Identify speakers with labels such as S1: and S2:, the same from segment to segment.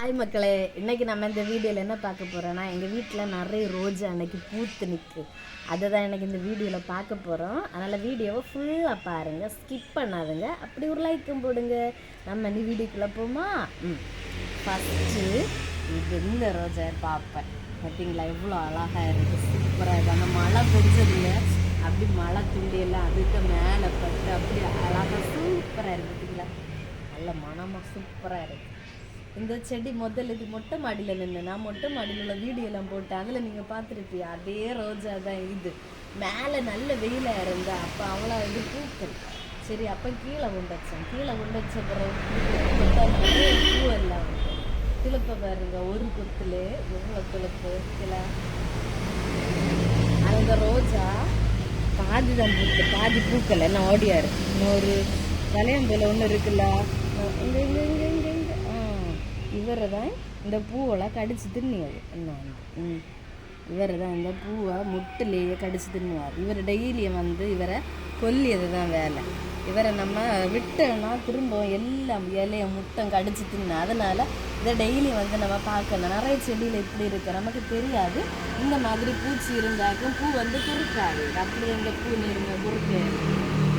S1: Hi மக்களே இன்றைக்கி நம்ம இந்த வீடியோவில் என்ன பார்க்க போகிறோன்னா எங்கள் வீட்டில் நிறைய ரோஜா அன்றைக்கி பூத்து நிற்கு அதை தான் எனக்கு இந்த வீடியோவில் பார்க்க போகிறோம் அதனால் வீடியோவை ஃபுல்லாக பாருங்கள் ஸ்கிப் பண்ணாதுங்க. அப்படி ஒரு லைக்கும் போடுங்க. நம்ம நீ வீடியோக்குள்ளே போமா? ம். ஃபஸ்ட்டு இது இந்த ரோஜா பார்ப்பேன்? பார்த்தீங்களா எவ்வளோ அழகாக இருக்குது சூப்பராக இருக்குது அந்த மழை பெஞ்சதில்ல அப்படி மழை துண்டியெல்லாம் அதுக்கு மேலே பட்டு அப்படி அழகாக சூப்பராக இருக்குது பார்த்தீங்களா நல்ல மனமாக சூப்பராக இருக்குது இந்த செடி முதல்ல இது மொட்டை மாடியில் நின்று நான் மொட்டை மாடியில் உள்ள வீடியோலாம் போட்டு போட்டேன் அதில் நீங்கள் பார்த்துருப்பியா அதே ரோஜா தான் இது. மேலே நல்ல வெயிலாக இருந்தா அப்போ அவ்வளோ இது பூக்கள் சரி அப்போ கீழே கொண்டு கீழே உண்டச்ச பிறகு பூ எல்லாம் வந்து பாருங்க ஒரு கொத்துல எவ்வளோ திழுப்பு கீழே அந்த ரோஜா பாதி தான் பூத்து பாதி பூக்கள் என்ன ஓடியாரு. இன்னொரு இன்னொரு கல்யாணத்தில் ஒன்று இருக்குல்ல இங்கே இங்கே இங்கே. இவர் தான் இந்த பூவெல்லாம் கடிச்சு தின்னுவார். என்ன வந்து. ம். இவர் தான் இந்த பூவை முட்டிலேயே கடிச்சு தின்னுவார். இவர் டெய்லியும் வந்து இவரை கொல்லியது தான் வேலை. இவரை நம்ம விட்டோம்னா திரும்பவும் எல்லாம் இலைய முட்டம் கடிச்சு தின்னு. அதனால் இதை டெய்லி வந்து நம்ம பார்க்கணும். நிறைய செடியில் இப்படி இருக்குது நமக்கு தெரியாது. இந்த மாதிரி பூச்சி இருந்தாக்கும் பூ வந்து குறுக்காது. அப்படி இந்த பூ நீருங்க குறுக்கு.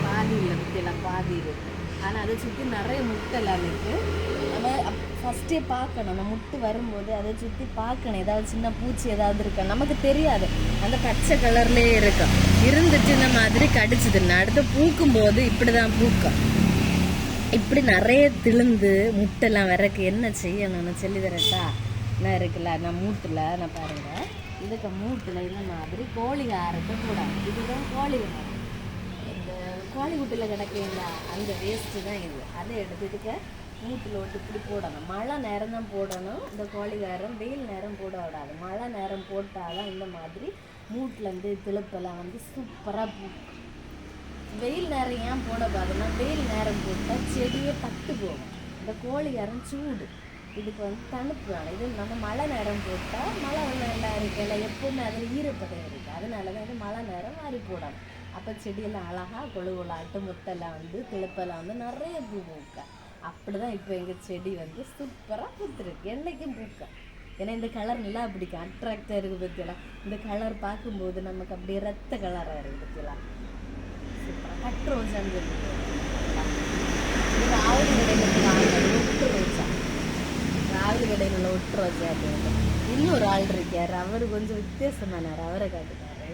S1: பாதி இல்லை பற்றியெல்லாம் பாதி இருக்குது ஆனால் அதை சுற்றி நிறைய முட்டைலாம் இருக்குது நம்ம ஃபஸ்ட்டே பார்க்கணும். நம்ம முட்டு வரும்போது அதை சுற்றி பார்க்கணும். ஏதாவது சின்ன பூச்சி ஏதாவது இருக்கா? நமக்கு தெரியாது. அந்த பச்சை கலர்லேயே இருக்கும். இருந்து இந்த மாதிரி கடிச்சதுன்னா அடுத்து பூக்கும் போது இப்படி தான் பூக்கும். இப்படி நிறைய திழுந்து முட்டெல்லாம் வரக்கு என்ன செய்யணும்னு சொல்லி தரட்டா என்ன இருக்குல்ல நான் மூட்டில் நான் பாருங்கள் இதுக்கு மூட்டில் இந்த மாதிரி கோழி ஆரத்தை கூடாது இதுதான் கோழி ஆரம் கிடக்கீங்களா அந்த வேஸ்ட்டு தான் இது. அதை எடுத்துட்டு மூட்டில் விட்டு இப்படி போடணும். மழை நேரம் தான் போடணும். இந்த கோழி நேரம் வெயில் நேரம் போட விடாது. மழை நேரம் போட்டால் தான் இந்த மாதிரி மூட்டிலேருந்து திழுப்பெல்லாம் வந்து சூப்பராக பூக்கும் வெயில் நேரம் ஏன் போடக்கூடாதுன்னா வெயில் நேரம் போட்டால் செடியே பட்டு போகும். இந்த கோழி நேரம் சூடு. இதுக்கு வந்து தணுப்பு வேணும். இது நம்ம மழை நேரம் போட்டால் மழை நல்லா எல்லாம் இருக்குல்ல எப்பவுமே அதில் ஈரப்பதம் இருக்குது அதனால தான் இது மழை நேரம் மாறி போடணும். அப்போ செடியெல்லாம் அழகாக கொழு கொழாட்டு முட்டெல்லாம் வந்து திழுப்பெல்லாம் வந்து நிறைய பூ பூக்க அப்படி தான் இப்போ எங்கள் செடி வந்து சூப்பராக பூத்துருக்கு என்றைக்கும் பூக்க ஏன்னா இந்த கலர் நல்லா பிடிக்கும் அட்ராக்டாக இருக்குது பற்றியெல்லாம் இந்த கலர் பார்க்கும்போது நமக்கு அப்படியே ரத்த கலராக இருக்குது பற்றியெல்லாம் சூப்பராக கட் ரோஜான்னு சொல்லுது இது ஆவணி கடையில் ஒட்டு ரோஜா ராவல் கடையில் உள்ள ஒட்டு ரோஜா அப்படின்னு இன்னொரு ஆள் இருக்கார் அவர் கொஞ்சம் வித்தியாசமானார் அவரை காட்டுக்காரு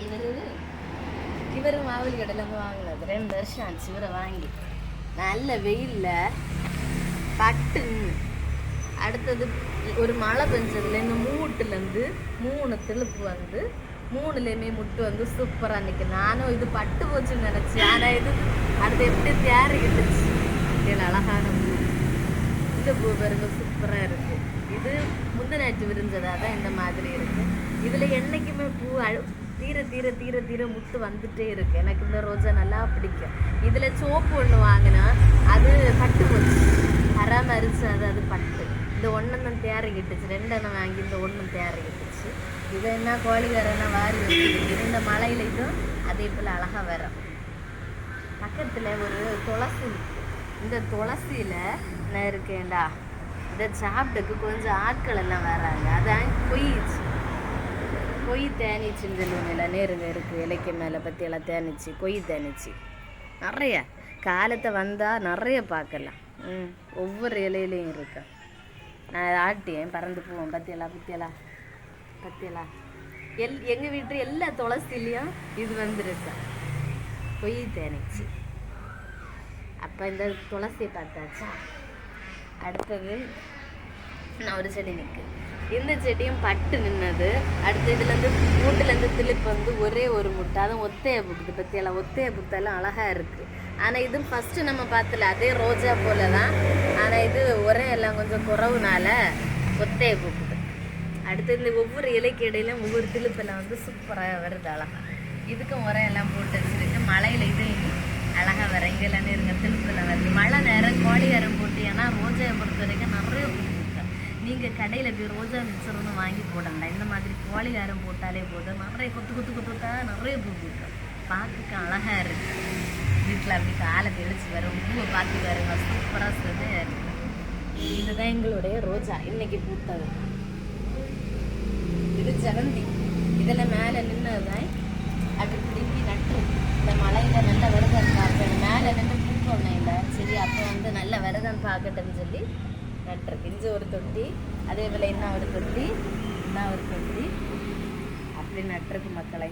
S1: இவர் இவர் மாவலி கடையிலேருந்து வாங்கினது ரெண்டு வருஷம் ஆச்சு இவரை வாங்கி நல்ல வெயிலில் பட்டு அடுத்தது ஒரு மழை பெஞ்சதுலேருந்து மூட்டுலேருந்து மூணு திழுப்பு வந்து மூணுலேயுமே முட்டு வந்து சூப்பராக நிற்கு நானும் இது பட்டு போச்சுன்னு நினச்சேன் ஆனால் இது அடுத்து எப்படி தேறிக்கிட்டுச்சு இதில் அழகான பூ இந்த பூ பாருங்க சூப்பராக இருக்கு இது முந்தினாச்சு விரிஞ்சதாக தான் இந்த மாதிரி இருக்குது இதில் என்றைக்குமே பூ அழு தீர தீர தீர தீர முட்டு வந்துட்டே இருக்கு. எனக்கு இந்த ரோஜா நல்லா பிடிக்கும். இதில் சோப்பு ஒன்று வாங்கினா அது பட்டு போச்சு. பராமரிச்சு அது அது பட்டு. இந்த ஒன்றெண்ணம் தேறிக்கிட்டுச்சு ரெண்டெண்ணம் வாங்கி இந்த ஒன்றும் தேறிக்கிட்டுச்சு இது என்ன கோழிக்காரன்னா வாரி வச்சுருக்கு இந்த மலையில இதுவும் அதே போல் அழகாக வரும் பக்கத்தில் ஒரு துளசி இந்த துளசியில் என்ன இருக்கேன்டா? இதை சாப்பிட்டுக்கு கொஞ்சம் ஆட்கள் எல்லாம் வராங்க. அதான் கொய்யிச்சு கொய் தேனிச்சுன்னு சொல்லுவோம்ல நேருங்க இருக்குது இலைக்கு மேலே பற்றி எல்லாம் தேனிச்சு கொய் தேனிச்சு. நிறைய. காலத்தை வந்தால் நிறைய பார்க்கலாம். ம் ஒவ்வொரு இலையிலையும் இருக்கு. நான் ஆட்டியேன் பறந்து போவோம். பத்தியலா பத்தியலா பத்தியலா எல் எங்கள் வீட்டு எல்லா துளசிலையும் இது வந்துருக்கு. கொய் தேனிச்சு. அப்போ இந்த துளசியை பார்த்தாச்சா? அடுத்தது நான் ஒரு செடி நிற்கிறேன். இந்த செடியும் பட்டு நின்னது. அடுத்து இதுலேருந்து மூட்டுலேருந்து திளிப்பு வந்து ஒரே ஒரு முட்டை. அதுவும் ஒத்தையை புக்குது பற்றியெல்லாம் ஒத்தையை புத்தெல்லாம் அழகாக இருக்குது ஆனால் இது ஃபஸ்ட்டு நம்ம பார்த்தல அதே ரோஜா போல தான் ஆனால் இது ஒரே எல்லாம் கொஞ்சம் குறவுனால ஒத்தையை பூக்குது. அடுத்து இந்த ஒவ்வொரு இலைக்கு இடையிலும் ஒவ்வொரு திழுப்பெல்லாம் வந்து சூப்பராக வருது அழகா. இதுக்கும் உரையெல்லாம் போட்டு வச்சுருக்கு. மழையில் இது அழகாக வர இங்கெல்லாம் இருங்க திருப்பில் வருது. மழை நேரம் கோழிகாரம் போட்டு ஏன்னா ரோஜாவை பொறுத்த வரைக்கும் நீங்கள் கடையில் போய் ரோஜா மிச்சர்னு ஒன்று வாங்கி போடலாம். இந்த மாதிரி கோழிகாரம் போட்டாலே போதும். நிறைய கொத்து கொத்து கொத்துட்டா நிறைய பூ பூக்கும். பார்க்க அழகாக இருக்கு. வீட்டில் அப்படி காலை தெளிச்சு வரும். பூவை பார்த்து வர சூப்பராக சுவையாக இருக்கு. இதுதான் எங்களுடைய ரோஜா. இன்னைக்கு பூத்தது. இது இதில் மேலே மேல நின்னதுதான் அப்படி பிடுங்கி நட்டு இந்த மலையில் நல்ல வருதம் பார்க்கணும். மேலே நின்று பூக்கணும் இல்லை சரி அப்போ வந்து நல்ல வருதம் பார்க்கட்டும்னு சொல்லி நட்டுருக்கு இஞ்சி ஒரு தொட்டி அதே போல் இன்னும் ஒரு தொட்டி இன்னும் ஒரு தொட்டி. அப்படி நட்டுருக்கு மக்களை.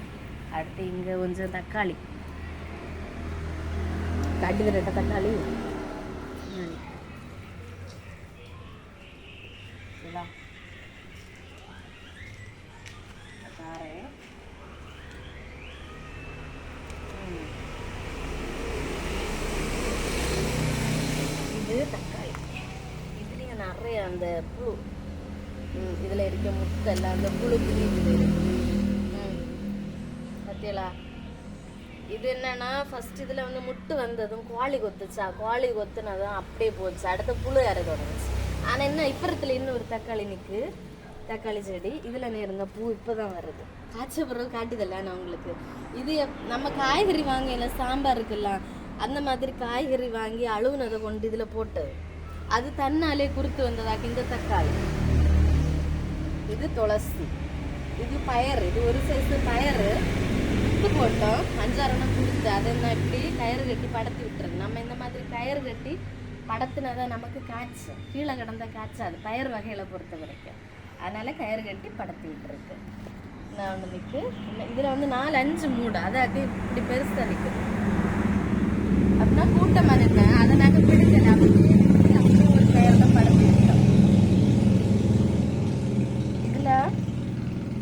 S1: அடுத்து இங்கே கொஞ்சம் தக்காளி. கட்டி விரட்ட தக்காளி. ம். இதா. தாரேன். ம். இது தக்காளி இதுலயும் நிறைய அந்த புழு இதில் இருக்க முத்தெல்லாம் அந்த புழு பிரியுது ம். பத்தியலா? இது என்னன்னா ஃபர்ஸ்ட் இதில் வந்து முட்டு வந்ததும் கோழி கொத்துச்சா? கோழி கொத்துனதும் அப்படியே போச்சு. அடுத்த புழு இற தொடங்குச்சு. ஆனால் என்ன இப்பறத்துல இன்னும் ஒரு தக்காளி நிற்கு தக்காளி செடி. இதில் நேருங்க பூ இப்பதான் வருது. காய்ச்ச பிறகு காட்டுதல்ல நான் உங்களுக்கு. இது நம்ம காய்கறி வாங்கல சாம்பார் இருக்குல்ல அந்த மாதிரி காய்கறி வாங்கி அழுகுனதை கொண்டு இதில் போட்டு அது தன்னாலே குறுத்து வந்ததாக இந்த தக்காளி. இது துளசி. இது பயறு. இது ஒரு சைஸு பயறு. உப்பு போட்டோம். அஞ்சாரணம் கொடுத்து அதை நான் இப்படி கயிறு கட்டி படத்தி விட்டுறது. நம்ம இந்த மாதிரி கயிறு கட்டி படத்துனாதான் நமக்கு காய்ச்சும் கீழே கிடந்தா காய்ச்சாது பயிர் வகையில பொறுத்த வரைக்கும். அதனால கயிறு கட்டி படத்தி விட்டுருக்கு நான் ஒன்று நிற்கு இதில் வந்து நாலு அஞ்சு மூடு. அதை அது இப்படி பெருசாக நிற்குது அப்படின்னா கூட்டமாக நிற்பேன் அதை நாங்கள் பிடிக்கல அப்படியே அப்படியே ஒரு கயிறுல படத்தி விட்டோம் இதுல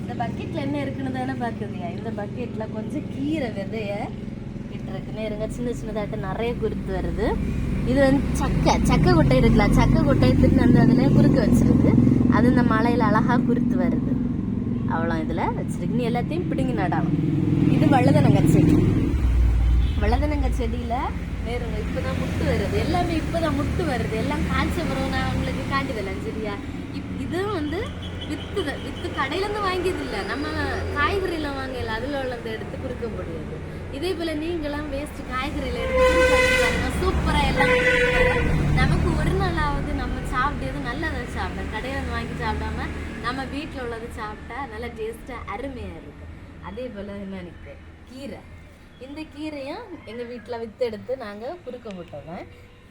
S1: இந்த பக்கெட்ல என்ன இருக்குன்னு தானே பாக்குதியா இந்த பக்கெட்டில் கொஞ்சம் கீரை விதைய இருக்கு இருங்க. சின்ன சின்னதாட்டு நிறைய குருத்து வருது. இது வந்து சக்கை. சக்கை கொட்டை இருக்குல்ல சக்கை கொட்டை தின்னு அந்த அதில் குறுக்கு வச்சிருக்கு. அது இந்த மலையில் அழகாக குருத்து வருது. அவ்வளோ இதில் வச்சிருக்கு. நீ எல்லாத்தையும் பிடுங்கி நடணும் இது வழுதனங்க செடி. வழுதனங்க செடியில் வேறுங்க இப்பதான் முட்டு வருது. எல்லாமே இப்போ தான் முட்டு வருது. எல்லாம் காய்ச்ச பிறகு நான் உங்களுக்கு காட்டுதல சரியா? இப்- இதுவும் வந்து வித்து வித்து கடையிலேருந்து வாங்கியது இல்லை நம்ம காய்கறியில் வாங்கல அதில் உள்ளதை எடுத்து குறுக்க முடியாது. இதே போல் நீங்களாம் வேஸ்ட் காய்கறியில் எடுத்து சூப்பராக எல்லாம் நமக்கு ஒரு நாளாவது நம்ம சாப்பிட்டது நல்லதை சாப்பிட்டோம் கடையில் வாங்கி சாப்பிடாம நம்ம வீட்டில் உள்ளது சாப்பிட்டா நல்லா டேஸ்ட்டாக அருமையாக இருக்கும். அதே போல் என்ன எனக்கு கீரை. இந்த கீரையும் எங்கள் வீட்டில் வித்து எடுத்து நாங்கள் குறுக்க விட்டோங்க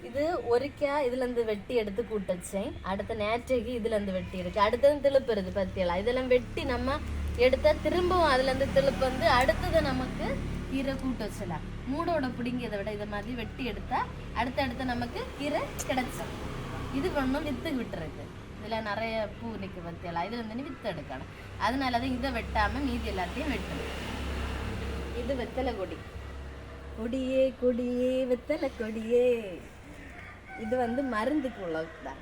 S1: இது ஒருக்கா இதுலேருந்து வெட்டி எடுத்து கூட்டச்சேன். அடுத்த நேற்றைக்கு இதுலேருந்து வெட்டி இருக்கு. அடுத்தது திழுப்புறது பத்தியெல்லாம் இதெல்லாம் வெட்டி நம்ம எடுத்தால் திரும்பவும் அதுலேருந்து திழுப்பு வந்து அடுத்தது நமக்கு கீரை கூட்டு வச்சலாம் மூடோட பிடிங்கியதை விட இதை மாதிரி வெட்டி எடுத்தால் அடுத்தடுத்து நமக்கு கீரை கிடைச்சோம். இது ஒன்றும் வித்து விட்டுருக்கு. இதில் நிறைய பூ நிற்க பத்தியலாம் இதில் வந்து வித்து எடுக்கணும். அதனால தான் இதை வெட்டாமல் மீதி எல்லாத்தையும் வெட்டணும். இது வெத்தலை கொடி. கொடியே கொடியே வெத்தலை கொடியே. இது வந்து மருந்துக்கு உள்ளதுதான்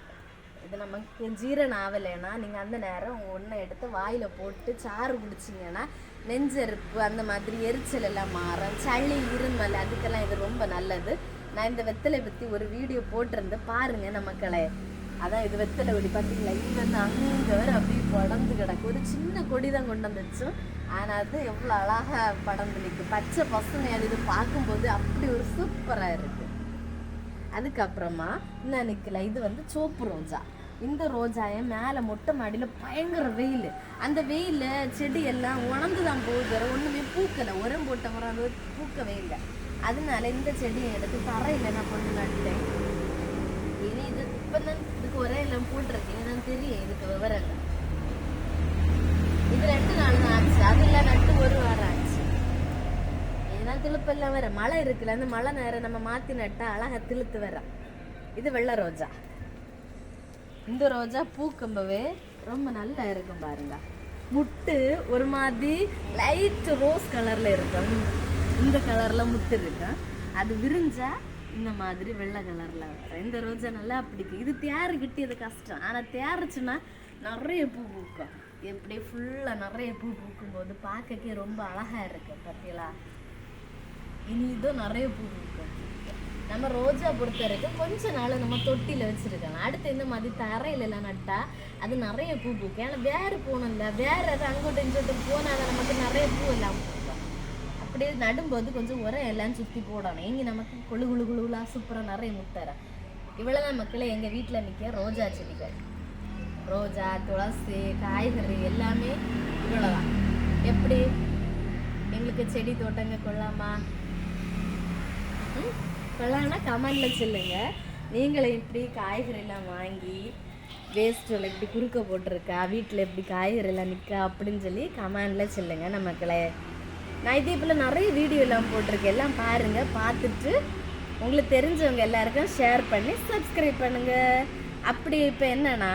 S1: இது நமக்கு ஜீரணம் ஆகலைன்னா நீங்கள் அந்த நேரம் ஒன்றை எடுத்து வாயில் போட்டு சாறு குடிச்சிங்கன்னா நெஞ்செருப்பு அந்த மாதிரி எரிச்சல் எல்லாம் மாறும். சளி இருமல் அதுக்கெல்லாம் இது ரொம்ப நல்லது. நான் இந்த வெத்தலை பற்றி ஒரு வீடியோ போட்டிருந்து பாருங்க நமக்களே. அதான் இது வெத்தலை கொடி பார்த்தீங்களா இங்கே வந்து அங்கே வர அப்படியே படந்து கிடக்கு. ஒரு சின்ன கொடி தான் கொண்டு வந்துச்சு. ஆனால் அது எவ்வளோ அழகாக படர்ந்து நிற்கும் பச்சை பசுமையாக இது பார்க்கும்போது அப்படி ஒரு சூப்பராக இருக்குது அதுக்கப்புறமா இன்னும் நிற்கல இது வந்து சோப்பு ரோஜா. இந்த ரோஜாயை மேலே மொட்டை மாடியில் பயங்கர வெயில். அந்த வெயிலில் செடி எல்லாம் உணர்ந்து தான் போகுது. வேற ஒன்றுமே பூக்கலை. உரம் போட்ட உரம் அது பூக்கவே இல்லை. அதனால இந்த செடியை எடுத்து தரையில் நான் கொண்டு நட்டேன். இனி இது இப்போ தான் இதுக்கு ஒரே எல்லாம் போட்டிருக்கேன் தான் தெரியும். இதுக்கு விவரம் இல்லை இது ரெண்டு நாள் தான் ஆச்சு. அதெல்லாம் நட்டு ஒரு வாரம். ஆச்சு ஏன்னா திழுப்பெல்லாம் வர மழை இருக்குல்ல அந்த மழை நேரம் நம்ம மாத்தி நட்டா அழகா திழுத்து வர இது வெள்ளை ரோஜா. இந்த ரோஜா பூக்கும்பவே ரொம்ப நல்லா இருக்கும் பாருங்க. முட்டு ஒரு மாதிரி லைட் ரோஸ் கலர்ல இருக்கும். இந்த கலர்ல முட்டு இருக்கும். அது விரிஞ்சா இந்த மாதிரி வெள்ளை கலர்ல வரும். இந்த ரோஜா நல்லா பிடிக்கும். இது தேர் கிட்டியது கஷ்டம். ஆனா தேர்ச்சுன்னா நிறைய பூ பூக்கும். எப்படி ஃபுல்லாக நிறைய பூ பூக்கும் போது பார்க்கக்கே ரொம்ப அழகா இருக்குது பார்த்தீங்களா இனிதும் இதுவும் நிறைய பூ பூக்கும். நம்ம ரோஜா பொறுத்த வரைக்கும் கொஞ்ச நாள் நம்ம தொட்டியில் வச்சுருக்கலாம் அடுத்து இந்த மாதிரி தரையில எல்லாம் நட்டா அது நிறைய பூ பூக்கும். ஏன்னா வேறு போகணும்ல. வேற எதாவது அங்கிட்டு இங்கிட்டு போனால் நமக்கு நிறைய பூ எல்லாம் பூக்கும். அப்படியே நடும்போது கொஞ்சம் உரம் எல்லாம் சுற்றி போடணும். இங்கே நமக்கு குழு குழு குழுலாம் சூப்பராக நிறைய முட்டை இவ்வளோதான் மக்களே எங்கள் வீட்டில் நிற்க ரோஜா செடிகள். ரோஜா துளசி காய்கறி எல்லாமே இவ்வளோதான் எப்படி? எங்களுக்கு செடி தோட்டங்க கொள்ளாமா? ம்? கொள்ளான்னா கமெண்ட்ல சொல்லுங்க. நீங்களும் இப்படி காய்கறிலாம் வாங்கி வேஸ்ட்டில் இப்படி குறுக்க போட்டிருக்கா வீட்டில் இப்படி காய்கறிலாம் நிற்கா அப்படின்னு சொல்லி கமெண்டில் சொல்லுங்க நமக்களே நான் இதே போல் நிறைய வீடியோ எல்லாம் போட்டிருக்கேன். எல்லாம் பாருங்கள் பார்த்துட்டு உங்களுக்கு தெரிஞ்சவங்க எல்லாருக்கும் ஷேர் பண்ணி சப்ஸ்கிரைப் பண்ணுங்கள் அப்படி இப்போ என்னன்னா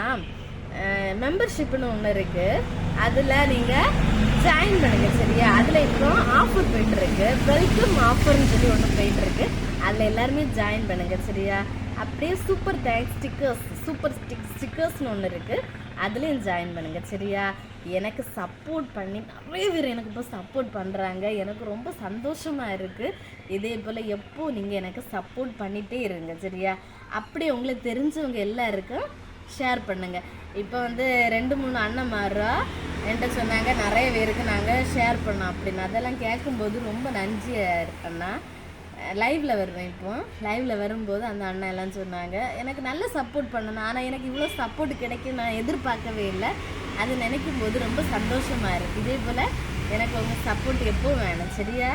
S1: மெம்பர்ஷிப்னு ஒன்று இருக்குது அதில் நீங்கள் ஜாயின் பண்ணுங்க சரியா? அதில் இப்போ ஆஃபர் போயிட்டு இருக்கு வெல்கம் ஆஃபர்னு சொல்லி ஒன்று போயிட்டு இருக்கு அதில் எல்லாருமே ஜாயின் பண்ணுங்க சரியா? அப்படியே super thanks stickers super stick ஸ்டிக்கர்ஸ்னு ஒன்று இருக்கு. அதுலேயும் ஜாயின் பண்ணுங்க சரியா? எனக்கு சப்போர்ட் பண்ணி நிறைய பேர் எனக்கு இப்போ சப்போர்ட் பண்ணுறாங்க எனக்கு ரொம்ப சந்தோஷமாக இருக்குது இதே போல் எப்போது நீங்கள் எனக்கு சப்போர்ட் பண்ணிகிட்டே இருங்க சரியா? அப்படி உங்களுக்கு தெரிஞ்சவங்க எல்லாருக்கும் ஷேர் பண்ணுங்கள் இப்போ வந்து ரெண்டு மூணு அண்ணன் மாறுறா என்கிட்ட சொன்னாங்க நிறைய பேருக்கு நாங்கள் ஷேர் பண்ணோம் அப்படின்னு. அதெல்லாம் கேட்கும்போது ரொம்ப நன்றியாக இருக்கேன்னா லைவில் வருவேன் இப்போ. லைவில் வரும்போது அந்த அண்ணன் எல்லாம் சொன்னாங்க எனக்கு நல்ல சப்போர்ட் பண்ணணும். ஆனால் எனக்கு இவ்வளோ சப்போர்ட் கிடைக்கும் நான் எதிர்பார்க்கவே இல்லை. அது நினைக்கும் போது ரொம்ப சந்தோஷமாக இருக்குது இதே போல் எனக்கு உங்கள் சப்போர்ட் எப்போ வேணும்? சரியா?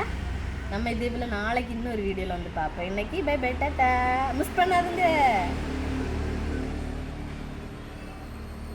S1: நம்ம இதே போல் நாளைக்கு இன்னொரு வீடியோவில் வந்து பார்ப்போம். இன்னைக்கு பை பை டாட்டா மிஸ் பண்ணாதுங்க.